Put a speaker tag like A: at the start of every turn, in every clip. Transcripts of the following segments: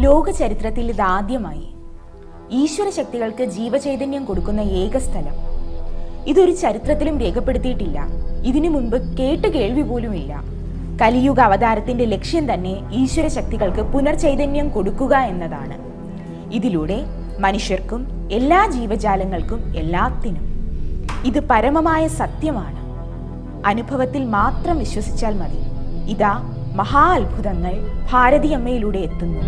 A: ലോക ചരിത്രത്തിൽ ഇതാദ്യമായി ഈശ്വര ശക്തികൾക്ക് ജീവചൈതന്യം കൊടുക്കുന്ന ഏക സ്ഥലം. ഇതൊരു ചരിത്രത്തിലും രേഖപ്പെടുത്തിയിട്ടില്ല. ഇതിനു മുൻപ് കേട്ട് കേൾവി പോലുമില്ല. കലിയുഗ അവതാരത്തിന്റെ ലക്ഷ്യം തന്നെ ഈശ്വര ശക്തികൾക്ക് പുനർചൈതന്യം കൊടുക്കുക എന്നതാണ്. ഇതിലൂടെ മനുഷ്യർക്കും എല്ലാ ജീവജാലങ്ങൾക്കും എല്ലാത്തിനും. ഇത് പരമമായ സത്യമാണ്. അനുഭവത്തിൽ മാത്രം വിശ്വസിച്ചാൽ മതി. ഇതാ മഹാ അത്ഭുതങ്ങൾ ഭാരതിയമ്മയിലൂടെ എത്തുന്നു.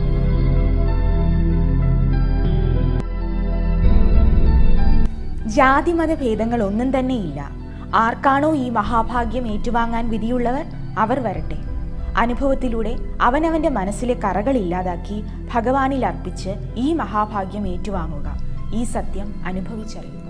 A: ജാതിമത ഭേദങ്ങൾ ഒന്നും തന്നെയില്ല. ആർക്കാണോ ഈ മഹാഭാഗ്യം ഏറ്റുവാങ്ങാൻ വിധിയുള്ളവർ? അവർ വരട്ടെ. അനുഭവത്തിലൂടെ അവനവന്റെ മനസ്സിലെ കറകൾ ഇല്ലാതാക്കി ഭഗവാനിൽ അർപ്പിച്ച് ഈ മഹാഭാഗ്യം ഏറ്റുവാങ്ങുക. ഈ സത്യം അനുഭവിച്ചറിയുക.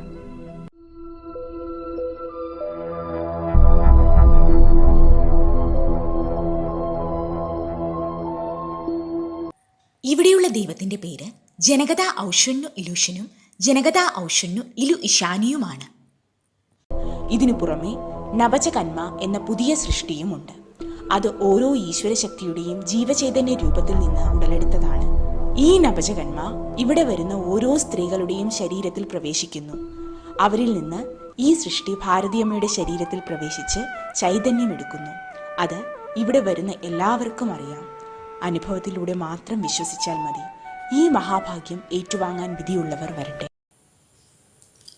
A: ഇവിടെയുള്ള ദൈവത്തിന്റെ പേര് ജനകഥ ഔഷന്നു ഇലുഷനും ജനകഥ ഔഷന്നു ഇലു ഇഷാനിയുമാണ് ഇതിനു പുറമെ നവചകന്മ എന്ന പുതിയ സൃഷ്ടിയുമുണ്ട് അത് ഓരോ ഈശ്വരശക്തിയുടെയും ജീവചൈതന്യ രൂപത്തിൽ നിന്ന് ഉടലെടുത്തതാണ്. ഈ നവചകന്മ ഇവിടെ വരുന്ന ഓരോ സ്ത്രീകളുടെയും ശരീരത്തിൽ പ്രവേശിക്കുന്നു. അവരിൽ നിന്ന് ഈ സൃഷ്ടി ഭാരതീയമ്മയുടെ ശരീരത്തിൽ പ്രവേശിച്ച് ചൈതന്യം ചൈതന്യമെടുക്കുന്നു അത് ഇവിടെ വരുന്ന എല്ലാവർക്കും അറിയാം. അനുഭവത്തിലൂടെ മാത്രം വിശ്വസിച്ചാൽ മതി. ഈ മഹാഭാഗ്യം ഏറ്റുവാങ്ങാൻ വിധിയുള്ളവർ വരട്ടെ.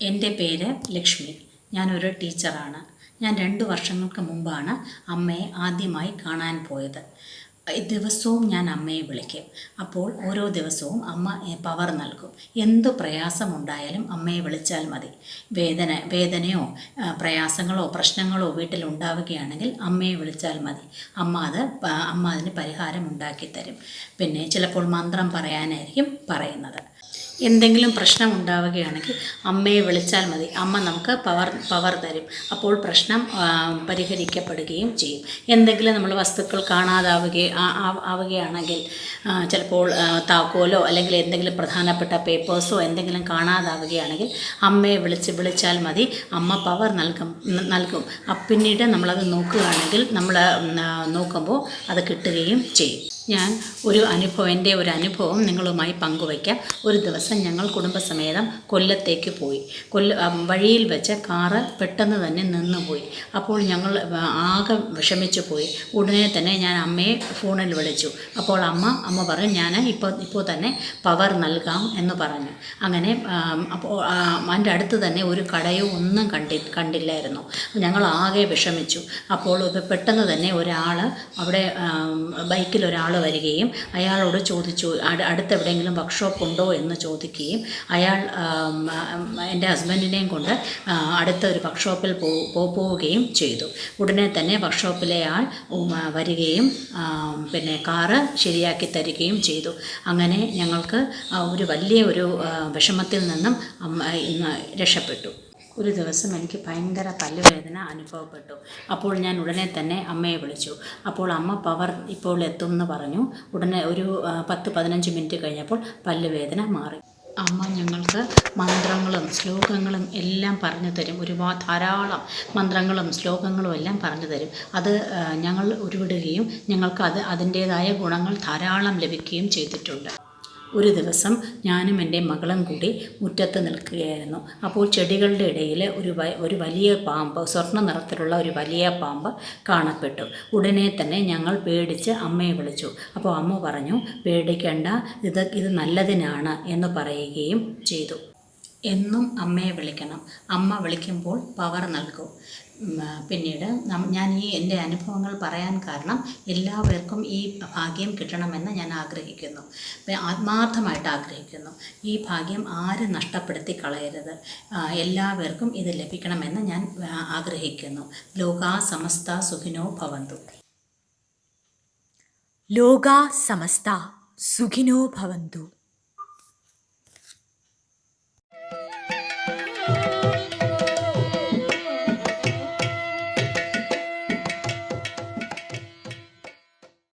B: എന്റെ പേര് ലക്ഷ്മി. ഞാനൊരു ടീച്ചറാണ്. ഞാൻ രണ്ട് വർഷങ്ങൾക്ക് മുമ്പാണ് അമ്മയെ ആദ്യമായി കാണാൻ പോയത്. ദിവസവും ഞാൻ അമ്മയെ വിളിക്കും. അപ്പോൾ ഓരോ ദിവസവും അമ്മ പവർ നൽകും. എന്ത് പ്രയാസമുണ്ടായാലും അമ്മയെ വിളിച്ചാൽ മതി. വേദന വേദനയോ പ്രയാസങ്ങളോ പ്രശ്നങ്ങളോ വീട്ടിൽ ഉണ്ടാവുകയാണെങ്കിൽ അമ്മയെ വിളിച്ചാൽ മതി. അമ്മ അത് അമ്മ അതിന് പരിഹാരം ഉണ്ടാക്കി തരും പിന്നെ ചിലപ്പോൾ മന്ത്രം പറയാനായിരിക്കും പറയുന്നത്. എന്തെങ്കിലും പ്രശ്നം ഉണ്ടാവുകയാണെങ്കിൽ അമ്മയെ വിളിച്ചാൽ മതി. അമ്മ നമുക്ക് പവർ പവർ തരും. അപ്പോൾ പ്രശ്നം പരിഹരിക്കപ്പെടുകയും ചെയ്യും. എന്തെങ്കിലും നമ്മൾ വസ്തുക്കൾ കാണാതാവുകയും ആവുകയാണെങ്കിൽ ചിലപ്പോൾ താക്കോലോ അല്ലെങ്കിൽ എന്തെങ്കിലും പ്രധാനപ്പെട്ട പേപ്പേഴ്സോ എന്തെങ്കിലും കാണാതാവുകയാണെങ്കിൽ അമ്മയെ വിളിച്ച് വിളിച്ചാൽ മതി. അമ്മ പവർ നൽകും നൽകും. പിന്നീട് നമ്മളത് നോക്കുകയാണെങ്കിൽ നമ്മൾ നോക്കുമ്പോൾ അത് കിട്ടുകയും ചെയ്യും. ഞാൻ ഒരു അനുഭവം എന്റെ ഒരു അനുഭവം നിങ്ങളുമായി പങ്കുവയ്ക്കാം. ഒരു ദിവസം ഞങ്ങൾ കുടുംബസമേതം കൊല്ലത്തേക്ക് പോയി. കൊല്ല വഴിയിൽ വെച്ച് കാറ് പെട്ടെന്ന് തന്നെ നിന്നുപോയി. അപ്പോൾ ഞങ്ങൾ ആകെ വിഷമിച്ചു പോയി. ഉടനെ തന്നെ ഞാൻ അമ്മയെ ഫോണിൽ വിളിച്ചു. അപ്പോൾ അമ്മ അമ്മ പറഞ്ഞു ഞാൻ ഇപ്പോൾ ഇപ്പോൾ തന്നെ പവർ നൽകാം എന്ന് പറഞ്ഞു. അങ്ങനെ അപ്പോൾ എന്റെ അടുത്ത് തന്നെ ഒരു കടയോ ഒന്നും കണ്ടി കണ്ടില്ലായിരുന്നു. ഞങ്ങൾ ആകെ വിഷമിച്ചു. അപ്പോൾ പെട്ടെന്ന് തന്നെ ഒരാൾ അവിടെ ബൈക്കിൽ ഒരാൾ വരികയും അയാളോട് ചോദിച്ചു അടുത്തെവിടെയെങ്കിലും വർക്ക്ഷോപ്പ് ഉണ്ടോ? എന്ന് ചോദിക്കുകയും അയാൾ എന്റെ ഹസ്ബൻഡിനെയും കൊണ്ട് അടുത്ത ഒരു വർക്ക്ഷോപ്പിൽ പോവുകയും ചെയ്തു. ഉടനെ തന്നെ വർക്ക്ഷോപ്പിലെ ആൾ വരികയും പിന്നെ കാറ് ശരിയാക്കി തരികയും ചെയ്തു. അങ്ങനെ ഞങ്ങൾക്ക് ഒരു വലിയ ഒരു വിഷമത്തിൽ നിന്നും രക്ഷപ്പെട്ടു. ഒരു ദിവസം എനിക്ക് ഭയങ്കര പല്ലുവേദന അനുഭവപ്പെട്ടു. അപ്പോൾ ഞാൻ ഉടനെ തന്നെ അമ്മയെ വിളിച്ചു. അപ്പോൾ അമ്മ പവർ ഇപ്പോൾ എത്തും എന്ന് പറഞ്ഞു. ഉടനെ ഒരു പത്ത് പതിനഞ്ച് മിനിറ്റ് കഴിഞ്ഞപ്പോൾ പല്ലുവേദന മാറി. അമ്മ ഞങ്ങൾക്ക് മന്ത്രങ്ങളും ശ്ലോകങ്ങളും എല്ലാം പറഞ്ഞു തരും. ഒരുപാട് ധാരാളം മന്ത്രങ്ങളും ശ്ലോകങ്ങളും എല്ലാം പറഞ്ഞു തരും. അത് ഞങ്ങൾ ഉരുവിടുകയും ഞങ്ങൾക്ക് അത് അതിന്റേതായ ഗുണങ്ങൾ ധാരാളം ലഭിക്കുകയും ചെയ്തിട്ടുണ്ട്. ഒരു ദിവസം ഞാനും എന്റെ മകളും കൂടി മുറ്റത്ത് നിൽക്കുകയായിരുന്നു. അപ്പോൾ ചെടികളുടെ ഇടയിൽ ഒരു ഒരു വലിയ പാമ്പ് സ്വർണ നിറത്തിലുള്ള ഒരു വലിയ പാമ്പ് കാണപ്പെട്ടു. ഉടനെ തന്നെ ഞങ്ങൾ പേടിച്ച് അമ്മയെ വിളിച്ചു. അപ്പോൾ അമ്മ പറഞ്ഞു പേടിക്കേണ്ട ഇത് ഇത് നല്ലതിനാണ് എന്ന് പറയുകയും ചെയ്തു. എന്നും അമ്മയെ വിളിക്കണം. അമ്മ വിളിക്കുമ്പോൾ പവർ നൽകും. പിന്നീട് ഞാൻ ഈ എന്റെ അനുഭവങ്ങൾ പറയാൻ കാരണം എല്ലാവർക്കും ഈ ഭാഗ്യം കിട്ടണമെന്ന് ഞാൻ ആഗ്രഹിക്കുന്നു. ആത്മാർത്ഥമായിട്ട് ആഗ്രഹിക്കുന്നു. ഈ ഭാഗ്യം ആരും നഷ്ടപ്പെടുത്തി കളയരുത്. എല്ലാവർക്കും ഇത് ലഭിക്കണമെന്ന് ഞാൻ ആഗ്രഹിക്കുന്നു. ലോകാ സമസ്ത സുഖിനോ ഭവന്തു.
A: ലോകാ സമസ്ത സുഖിനോ ഭവന്തു.